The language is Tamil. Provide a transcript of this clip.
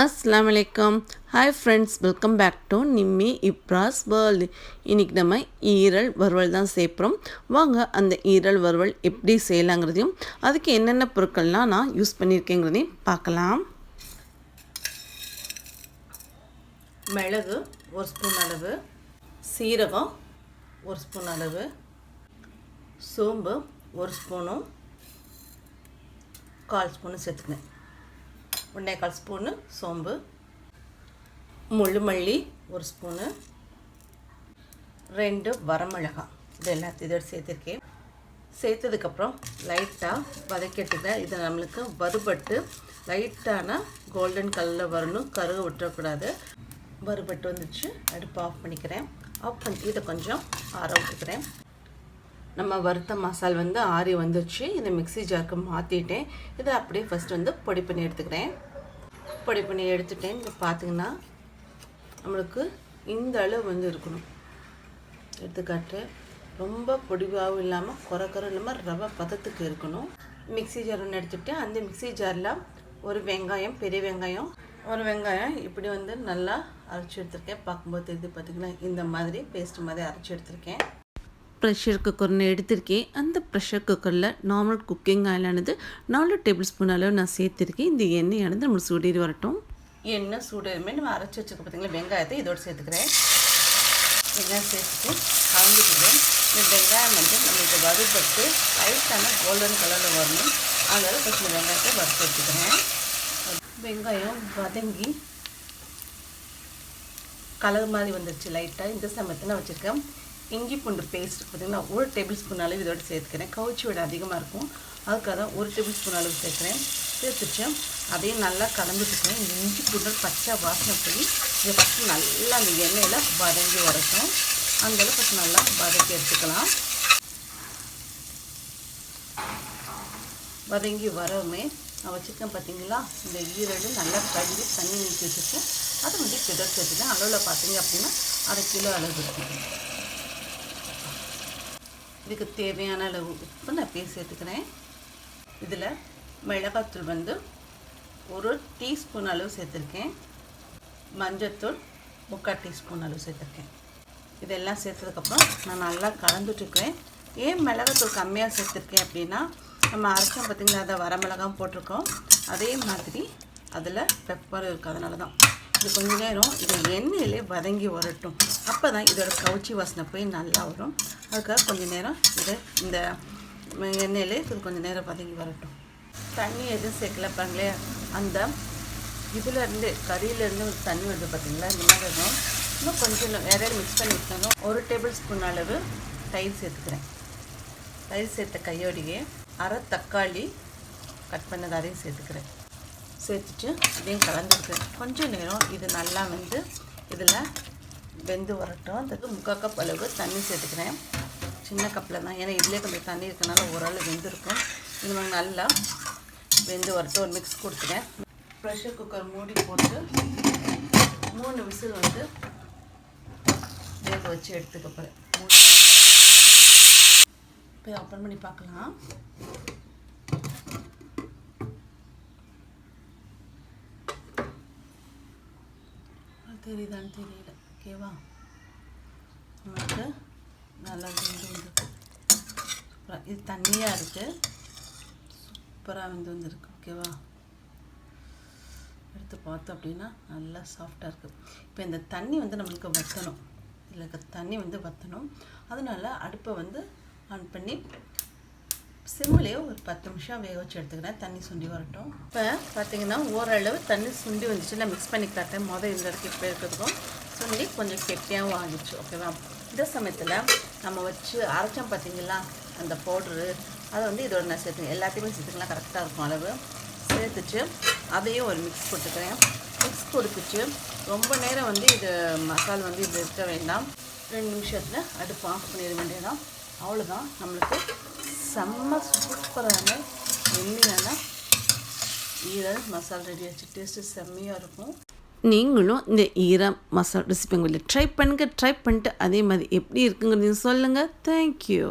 அஸ்லாம் வலைக்கம் hi friends welcome back to Nimmi Ibras world இன்றைக்கி நம்ம ஈரல் வறுவல் தான் சேர்ப்புறோம் வாங்க அந்த ஈரல் வறுவல் எப்படி செய்யலாங்கிறதையும் அதுக்கு என்னென்ன பொருட்கள்லாம் நான் யூஸ் பண்ணியிருக்கேங்கிறதையும் பார்க்கலாம். மிளகு ஒரு ஸ்பூன் அளவு. சீரகம் ஒரு ஸ்பூன் அளவு. சோம்பு ஒரு ஸ்பூனும் கால் ஸ்பூனும் சேர்த்துக்கேன் ஒன்றேக்கால் ஸ்பூனு சோம்பு. முள்ளு மல்லி ஒரு ஸ்பூனு. ரெண்டு வரமிளகாய் இது எல்லாத்தையும் இதோட சேர்த்துருக்கேன். சேர்த்ததுக்கப்புறம் லைட்டாக வதக்கிட்டுக்கிறேன் இது நம்மளுக்கு வறுபட்டு லைட்டான கோல்டன் கலரில் வரணும். கருக விட்டுறக்கூடாது. வறுபட்டு வந்துச்சு. அடுப்பு ஆஃப் பண்ணிக்கிறேன். ஆஃப் பண்ணி இதை கொஞ்சம் ஆற விட்டுக்கிறேன். நம்ம வறுத்த மசால் வந்து ஆறி வந்துச்சு. இதை மிக்சி ஜாருக்கு மாற்றிட்டேன் இதை அப்படியே ஃபஸ்ட் வந்து பொடி பண்ணி எடுத்துக்கிறேன். பொடி பண்ணி எடுத்துட்டேன். பார்த்திங்கன்னா பார்த்தீங்கன்னா நம்மளுக்கு இந்த அளவு வந்து இருக்கணும். எடுத்துக்காட்டு ரொம்ப பொடிவாகவும் இல்லாமல் குறை குறை இல்லாமல் ரவை பதத்துக்கு இருக்கணும். மிக்சி ஜார் ஒன்று எடுத்துகிட்டு அந்த மிக்சி ஜாரில் ஒரு வெங்காயம் பெரிய வெங்காயம். ஒரு வெங்காயம் இப்படி வந்து நல்லா அரைச்சி எடுத்திருக்கேன். பார்க்கும்போது இது பார்த்திங்கன்னா இந்த மாதிரி பேஸ்ட் மாதிரி அரைச்சி எடுத்திருக்கேன். ப்ரெஷர் குக்கர்னு எடுத்திருக்கேன். அந்த ப்ரெஷர் குக்கரில் நார்மல் குக்கிங் ஆயிலானது நாலு டேபிள் ஸ்பூன் அளவு நான் சேர்த்துருக்கேன். இந்த எண்ணெயானது நம்மளுக்கு சூடிட்டு வரட்டும். எண்ணெய் சூடுமே நம்ம அரைச்சி வச்சுக்க பார்த்தீங்களா வெங்காயத்தை இதோடு சேர்த்துக்கிறேன். வெங்காயம் சேர்த்துட்டு கலந்துக்கிறேன் இந்த வெங்காயம் வந்து நம்மளுக்கு வறுபட்டு லைட்டான கோல்டன் கலரில் வரணும். அதனால் கொஞ்சம் வெங்காயத்தை வறுத்து வச்சுக்கிறேன் வெங்காயம் வதங்கி கலர் மாதிரி வந்துருச்சு லைட்டாக இந்த சமயத்தில் நான் வச்சுருக்கேன். இஞ்சி பூண்டு பேஸ்ட் பார்த்திங்கன்னா ஒரு டேபிள் ஸ்பூன் அளவு இதோட சேர்த்துக்கிறேன். கவுச்சி விட அதிகமாக இருக்கும். அதுக்காக தான் ஒரு டேபிள் ஸ்பூன் அளவு சேர்க்குறேன். சேர்த்துச்சு அதையும் நல்லா கலந்துட்டுக்கிறேன் இந்த இஞ்சி பூண்டு பச்சை வாசனை போய் இதை ஃபஸ்ட்டு நல்லா அந்த எண்ணெயில் வதங்கி வரட்டும். அந்தளவு ஃபஸ்ட் நல்லா வதக்கி எடுத்துக்கலாம். வதங்கி வரவுமே நான் வச்சுருக்கேன் பார்த்தீங்களா இந்த ஈரடு நல்லா கழுவி தண்ணி நீக்கி வச்சுட்டு அதை வந்து கிட்ட சேர்த்துட்டேன் அளவில் பார்த்தீங்க அப்படின்னா அரை கிலோ அளவு இருக்குது இதுக்கு தேவையான அளவு உப்பு நான் பேசி சேர்த்துக்கிறேன் இதில் மிளகாத்தூள் வந்து ஒரு டீஸ்பூன் அளவு சேர்த்துருக்கேன். மஞ்சத்தூள் முக்கால் டீஸ்பூன் அளவு சேர்த்துருக்கேன். இதெல்லாம் சேர்த்ததுக்கப்புறம் நான் நல்லா கலந்துட்டுருக்கேன் ஏன் மிளகாத்தூள் கம்மியாக சேர்த்துருக்கேன் அப்படின்னா நம்ம அரைச்சோம் பார்த்திங்கன்னா அதை வரமிளகாவும் போட்டிருக்கோம். அதே மாதிரி அதில் பெப்பர் இருக்குது அதனால தான் இது கொஞ்ச நேரம் இது எண்ணெயிலே வதங்கி வரட்டும். அப்போ தான் இதோட கவுச்சி வாசனை போய் நல்லா வரும். அதுக்காக கொஞ்சம் நேரம் இதை இந்த எண்ணெயிலே இது கொஞ்சம் நேரம் வதங்கி வரட்டும். தண்ணி எதுவும் சேர்க்கல பாருங்களே. அந்த இதுலேருந்து கறியிலேருந்து தண்ணி வருது பார்த்தீங்களா இந்த மாதிரி இருக்கும். இன்னும் கொஞ்சம் வேற மிக்ஸ் பண்ணி வச்சாலும் ஒரு டேபிள் ஸ்பூன் அளவு தயிர் சேர்த்துக்கிறேன். தயிர் சேர்த்த கையோடையே அரை தக்காளி கட் பண்ணது அதையும் சேர்த்துக்கிறேன். சேர்த்துட்டு இதையும் கலந்துருக்கேன் கொஞ்சம் நேரம் இது நல்லா வந்து இதில் வெந்து வரட்டும். அதுக்கு முக்கால் கப் அளவு தண்ணி சேர்த்துக்கிறேன். சின்ன கப்பில் தான். ஏன்னா இதிலே கொஞ்சம் தண்ணி இருக்கனால ஓரளவு வெந்திருக்கும். இது மாதிரி நல்லா வெந்து வரட்டும். ஒரு மிக்ஸ் கொடுத்துட்டேன். ப்ரெஷர் குக்கர் மூடி போட்டு மூணு விசில் வந்து வேக வச்சு எடுத்துக்க போகிறேன் போய் ஓப்பன் பண்ணி பார்க்கலாம். தெரியுதான்னு தெரியல. ஓகேவா நமக்கு நல்லா வெந்து வந்துருக்கு. இது தண்ணியாக இருக்குது சூப்பராக வெந்து வந்துருக்கு. ஓகேவா எடுத்து பார்த்தோம் அப்படின்னா நல்லா சாஃப்டாக இருக்குது இப்போ இந்த தண்ணி வந்து நம்மளுக்கு வற்றணும் இதில் இருக்க தண்ணி வந்து வற்றணும் அதனால் அடுப்பை வந்து ஆன் பண்ணி சிம்லேயே ஒரு பத்து நிமிஷம் வேக வச்சு எடுத்துக்கிறேன். தண்ணி சுண்டி வரட்டும். இப்போ பார்த்தீங்கன்னா ஓரளவு தண்ணி சுண்டி வந்துச்சு. நான் மிக்ஸ் பண்ணி காட்டேன் மொதல் இந்த இடத்துக்கு இப்போ இருக்கிறதுக்கும் சுண்டி கொஞ்சம் கெட்டியாகவும் ஆகிடுச்சு. ஓகேவா இந்த சமயத்தில் நம்ம வச்சு அரைச்சோம் பார்த்தீங்களா? அந்த பவுட்ரு அதை வந்து இதோட நான் சேர்த்து எல்லாத்தையுமே சேர்த்துக்கலாம். கரெக்டாக இருக்கும் அளவு. சேர்த்துச்சு அதையும் ஒரு மிக்ஸ் கொடுத்துக்கிறேன் மிக்ஸ் கொடுத்துச்சு ரொம்ப நேரம் வந்து இது மசால் வந்து இது இருக்க வேண்டாம். ரெண்டு நிமிஷத்தில் அடுப்பு ஆஃப் பண்ணிட வேண்டியதான் அவ்வளோதான் நம்மளுக்கு செம்ம சூப்பரான எம்மியான ஈரல் மசால் ரெடி ஆச்சு. டேஸ்ட்டு செம்மையாக இருக்கும். நீங்களும் இந்த ஈரம் மசாலா ரெசிபி உங்களை ட்ரை பண்ணுங்கள் ட்ரை பண்ணிட்டு அதே மாதிரி எப்படி இருக்குங்கிறதையும் சொல்லுங்கள் தேங்க்யூ